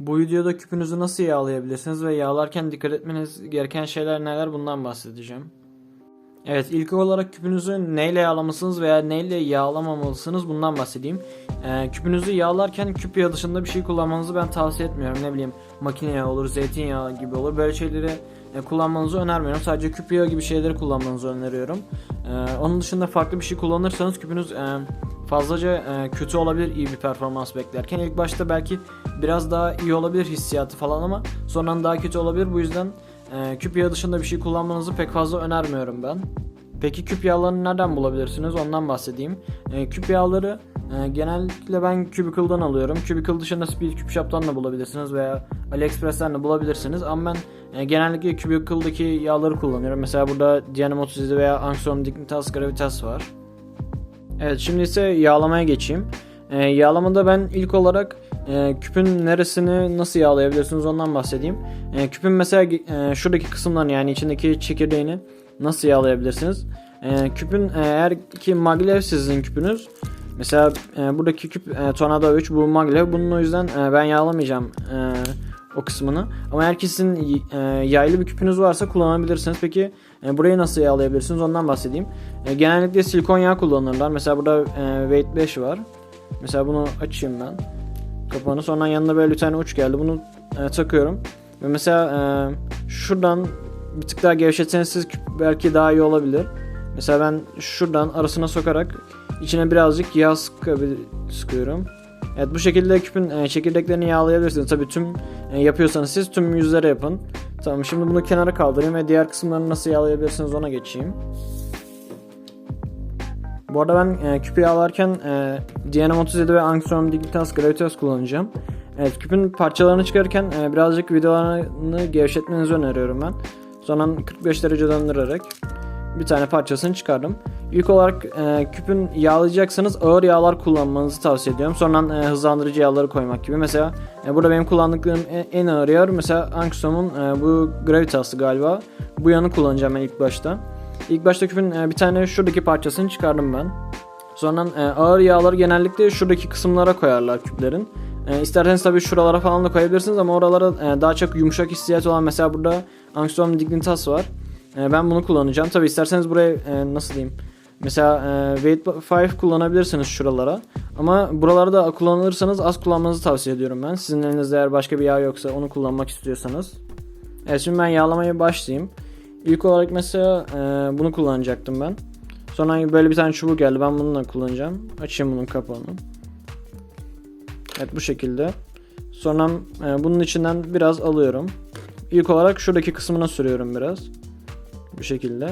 Bu videoda küpünüzü nasıl yağlayabilirsiniz ve yağlarken dikkat etmeniz gereken şeyler neler bundan bahsedeceğim. Evet ilk olarak küpünüzü neyle yağlamalısınız veya neyle yağlamamalısınız bundan bahsedeyim. Ee, küpünüzü yağlarken küp yağı dışında bir şey kullanmanızı ben tavsiye etmiyorum. Ne bileyim makine yağı olur, zeytinyağı gibi olur. Böyle şeyleri e, kullanmanızı önermiyorum. Sadece küp yağı gibi şeyleri kullanmanızı öneriyorum. Ee, onun dışında farklı bir şey kullanırsanız küpünüz e, fazlaca e, kötü olabilir iyi bir performans beklerken. İlk başta belki biraz daha iyi olabilir hissiyatı falan ama sonradan daha kötü olabilir. Bu yüzden e, küp yağı dışında bir şey kullanmanızı pek fazla önermiyorum ben. Peki küp yağlarını nereden bulabilirsiniz? Ondan bahsedeyim. E, küp yağları e, genellikle ben Cubicle'dan alıyorum. Cubicle dışında Speed Cube Shop'tan da bulabilirsiniz veya AliExpress'ten de bulabilirsiniz. Ama ben e, genellikle Cubicle'daki yağları kullanıyorum. Mesela burada DM37 veya Angstrom Dignitas Gravitas var. Evet şimdi ise yağlamaya geçeyim. E, yağlamada ben ilk olarak e, küpün neresini nasıl yağlayabilirsiniz ondan bahsedeyim. E, küpün mesela e, şuradaki kısımlarını yani içindeki çekirdeğini nasıl yağlayabilirsiniz? E, küpün eğer ki maglev sizin küpünüz mesela e, buradaki küp e, Tornado 3 bu maglev bunun o yüzden e, ben yağlamayacağım e, o kısmını. Ama eğer ki sizin e, yaylı bir küpünüz varsa kullanabilirsiniz. Peki e, burayı nasıl yağlayabilirsiniz ondan bahsedeyim. E, genellikle silikon yağ kullanırlar. Mesela burada e, Weight 5 var. Mesela bunu açayım ben. Kapağını sonra yanına böyle bir tane uç geldi. Bunu e, takıyorum. Ve mesela e, şuradan bir tık daha gevşetseniz belki daha iyi olabilir. Mesela ben şuradan arasına sokarak içine birazcık yağ sıkıyorum. Evet bu şekilde küpün e, çekirdeklerini yağlayabilirsiniz. Tabii tüm e, yapıyorsanız siz tüm yüzlere yapın. Tamam şimdi bunu kenara kaldırayım ve diğer kısımlarını nasıl yağlayabilirsiniz ona geçeyim. Bu arada ben e, küpü yağlarken e, DNM37 ve Angstrom Dignitas Gravitas kullanacağım. Evet küpün parçalarını çıkarırken e, birazcık vidalarını gevşetmenizi öneriyorum ben. Sonra 45 derece döndürerek bir tane parçasını çıkardım. İlk olarak e, küpün yağlayacaksanız ağır yağlar kullanmanızı tavsiye ediyorum. Sonra e, hızlandırıcı yağları koymak gibi. Mesela e, burada benim kullandıklarım en, en ağır yağ mesela Angstrom'un e, bu Gravitas'ı galiba. Bu yanı kullanacağım ben ilk başta. İlk başta küpün e, bir tane şuradaki parçasını çıkardım ben. Sonra e, ağır yağları genellikle şuradaki kısımlara koyarlar küplerin. E, isterseniz tabii şuralara falan da koyabilirsiniz ama oralara e, daha çok yumuşak hissiyat olan mesela burada Angstrom Dignitas var. Ben bunu kullanacağım. Tabii isterseniz buraya nasıl diyeyim? Mesela e, Weight 5 kullanabilirsiniz şuralara. Ama buraları da kullanırsanız az kullanmanızı tavsiye ediyorum ben. Sizin elinizde eğer başka bir yağ yoksa onu kullanmak istiyorsanız. Evet şimdi ben yağlamaya başlayayım. İlk olarak mesela e, bunu kullanacaktım ben. Sonra böyle bir tane çubuk geldi. Ben bununla kullanacağım. Açayım bunun kapağını. Evet bu şekilde. Sonra e, bunun içinden biraz alıyorum. İlk olarak şuradaki kısmına sürüyorum biraz. Bu şekilde.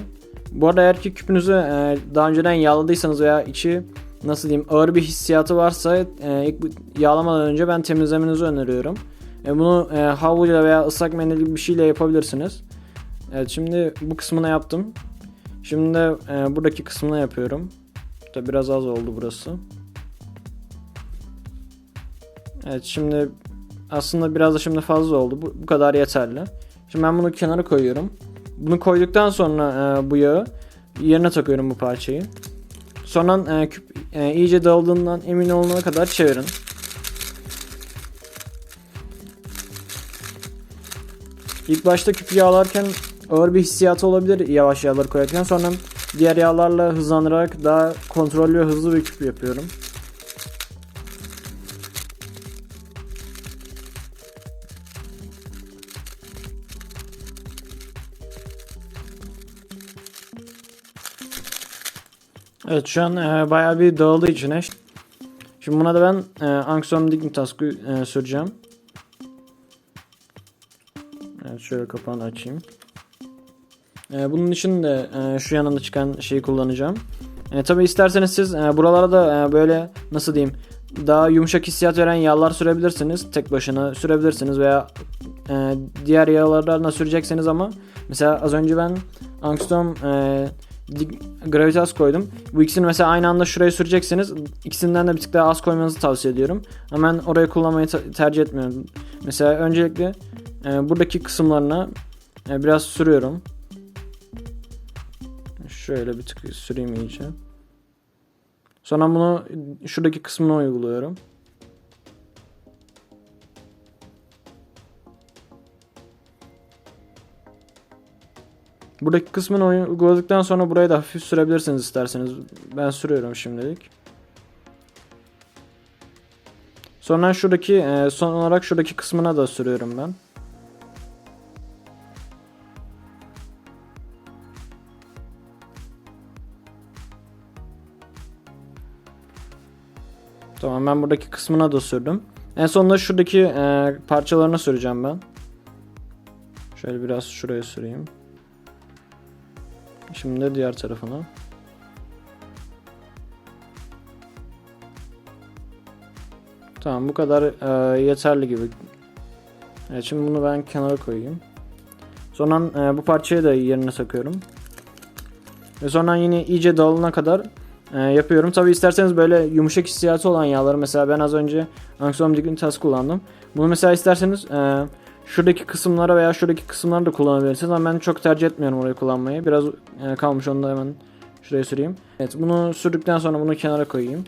Bu arada eğer ki küpünüzü e, daha önceden yağladıysanız veya içi nasıl diyeyim ağır bir hissiyatı varsa e, ilk yağlamadan önce ben temizlemenizi öneriyorum. E, bunu e, havluyla veya ıslak mendil gibi bir şeyle yapabilirsiniz. Evet şimdi bu kısmına yaptım. Şimdi de e, buradaki kısmına yapıyorum. Tabi biraz az oldu burası. Evet şimdi aslında biraz da şimdi fazla oldu. Bu, bu kadar yeterli. Şimdi ben bunu kenara koyuyorum. Bunu koyduktan sonra e, bu yağı yerine takıyorum bu parçayı. Sonra e, küp e, iyice dağıldığından emin olana kadar çevirin. İlk başta küpü yağlarken ağır bir hissiyatı olabilir yavaş yağları koyarken. Sonra diğer yağlarla hızlandırarak daha kontrollü ve hızlı bir küp yapıyorum. Evet şu an e, bayağı bir dağıldı içine. Şimdi buna da ben e, Angstrom Dignitas e, süreceğim. Evet şöyle kapağını açayım. E, bunun için de e, şu yanında çıkan şeyi kullanacağım. E, Tabi isterseniz siz e, buralara da e, böyle nasıl diyeyim daha yumuşak hissiyat veren yağlar sürebilirsiniz. Tek başına sürebilirsiniz veya e, diğer yağlarla sürecekseniz ama mesela az önce ben Angstrom e, Gravitas koydum. Bu ikisini mesela aynı anda şuraya sürecekseniz ikisinden de bir tık daha az koymanızı tavsiye ediyorum. Ben oraya kullanmayı tercih etmiyorum. Mesela öncelikle e, buradaki kısımlarına e, biraz sürüyorum. Şöyle bir tık süreyim iyice. Sonra bunu şuradaki kısmına uyguluyorum. Buradaki kısmını uyguladıktan sonra buraya da hafif sürebilirsiniz isterseniz. Ben sürüyorum şimdilik. Sonra şuradaki e, son olarak şuradaki kısmına da sürüyorum ben. Tamam ben buradaki kısmına da sürdüm. En sonunda şuradaki e, parçalarına süreceğim ben. Şöyle biraz şuraya süreyim. Şimdi de diğer tarafına. Tamam bu kadar e, yeterli gibi. Evet şimdi bunu ben kenara koyayım. Sonra e, bu parçayı da yerine takıyorum. Ve sonra yine iyice dağılana kadar e, yapıyorum. Tabi isterseniz böyle yumuşak hissiyatı olan yağları mesela ben az önce Anxiom Dignitas kullandım. Bunu mesela isterseniz e, şuradaki kısımlara veya şuradaki kısımlara da kullanabilirsiniz ama ben çok tercih etmiyorum orayı kullanmayı. Biraz e, kalmış onu da hemen şuraya süreyim. Evet bunu sürdükten sonra bunu kenara koyayım.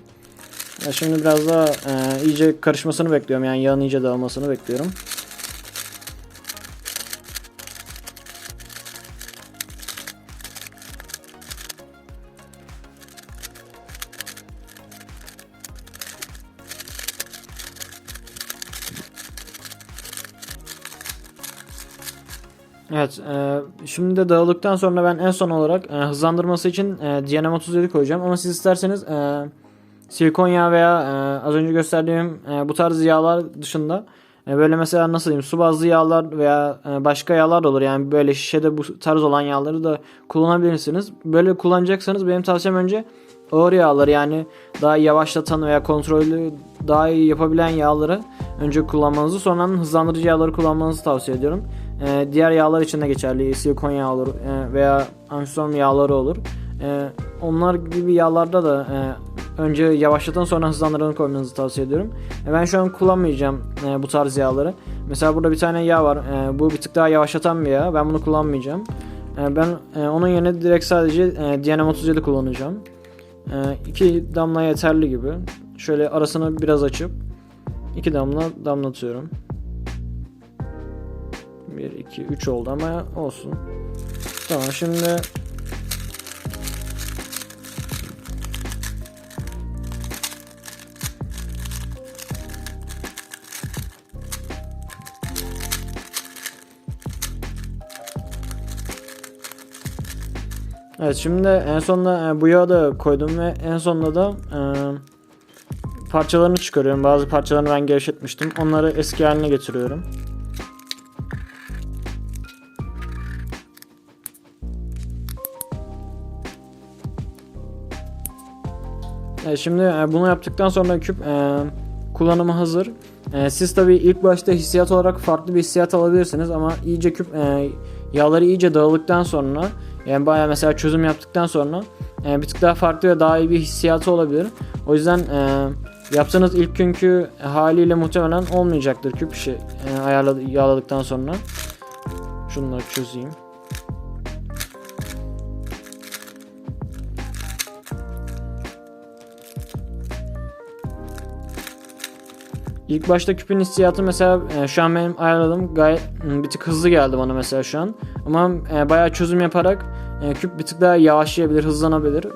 Ya şimdi biraz daha e, iyice karışmasını bekliyorum yani yağın iyice dağılmasını bekliyorum. Evet, e, şimdi de dağıldıktan sonra ben en son olarak e, hızlandırması için e, DNM37 koyacağım. Ama siz isterseniz e, silikon yağı veya e, az önce gösterdiğim e, bu tarz yağlar dışında e, böyle mesela nasıl diyeyim su bazlı yağlar veya e, başka yağlar da olur. Yani böyle şişede bu tarz olan yağları da kullanabilirsiniz. Böyle kullanacaksanız benim tavsiyem önce ağır yağlar yani daha yavaşlatan veya kontrolü daha iyi yapabilen yağları önce kullanmanızı sonra hızlandırıcı yağları kullanmanızı tavsiye ediyorum. Ee, diğer yağlar için de geçerli. Silikon yağı olur e, veya ansiyon yağları olur. E, onlar gibi yağlarda da e, önce yavaşlatan sonra hızlandıranı koymanızı tavsiye ediyorum. E, ben şu an kullanmayacağım e, bu tarz yağları. Mesela burada bir tane yağ var. E, bu bir tık daha yavaşlatan bir yağ. Ben bunu kullanmayacağım. E, ben e, onun yerine direkt sadece e, DNM37 kullanacağım. E, iki damla yeterli gibi. Şöyle arasını biraz açıp iki damla damlatıyorum. 1, 2, 3 oldu ama olsun. Tamam şimdi Evet şimdi en sonunda e, bu yağı da koydum ve en sonunda da e, parçalarını çıkarıyorum. Bazı parçalarını ben gevşetmiştim. Onları eski haline getiriyorum. E, şimdi e, bunu yaptıktan sonra küp e, kullanıma hazır. E, siz tabi ilk başta hissiyat olarak farklı bir hissiyat alabilirsiniz ama iyice küp yağları iyice dağıldıktan sonra yani baya mesela çözüm yaptıktan sonra bir tık daha farklı ve daha iyi bir hissiyatı olabilir. O yüzden yaptığınız ilk günkü haliyle muhtemelen olmayacaktır küp e, ayarladı, yağladıktan sonra. Şunları çözeyim. İlk başta küpün hissiyatı mesela e, şu an benim ayarladığım gayet bir tık hızlı geldi bana mesela şu an. Ama e, bayağı çözüm yaparak e, küp bir tık daha yavaşlayabilir, hızlanabilir.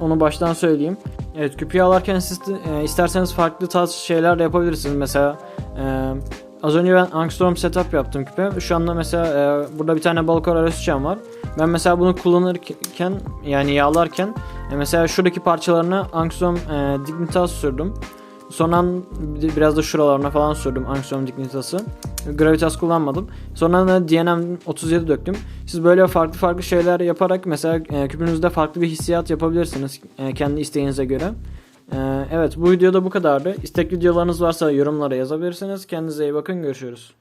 Onu baştan söyleyeyim. Evet küpü yağlarken siz e, isterseniz farklı tarz şeyler de yapabilirsiniz. Mesela e, az önce ben Angstorm setup yaptım küpe. Şu anda mesela e, burada bir tane Balkor Arasucam var. Ben mesela bunu kullanırken yani yağlarken e, mesela şuradaki parçalarına Angstorm e, Dignitas sürdüm. Sonra biraz da şuralarına falan sürdüm Angstrom Dignitas'ı. Gravitas kullanmadım. Sonra da DNM 37 döktüm. Siz böyle farklı farklı şeyler yaparak mesela e, küpünüzde farklı bir hissiyat yapabilirsiniz e, kendi isteğinize göre. E, evet bu videoda bu kadardı. İstek videolarınız varsa yorumlara yazabilirsiniz. Kendinize iyi bakın. Görüşürüz.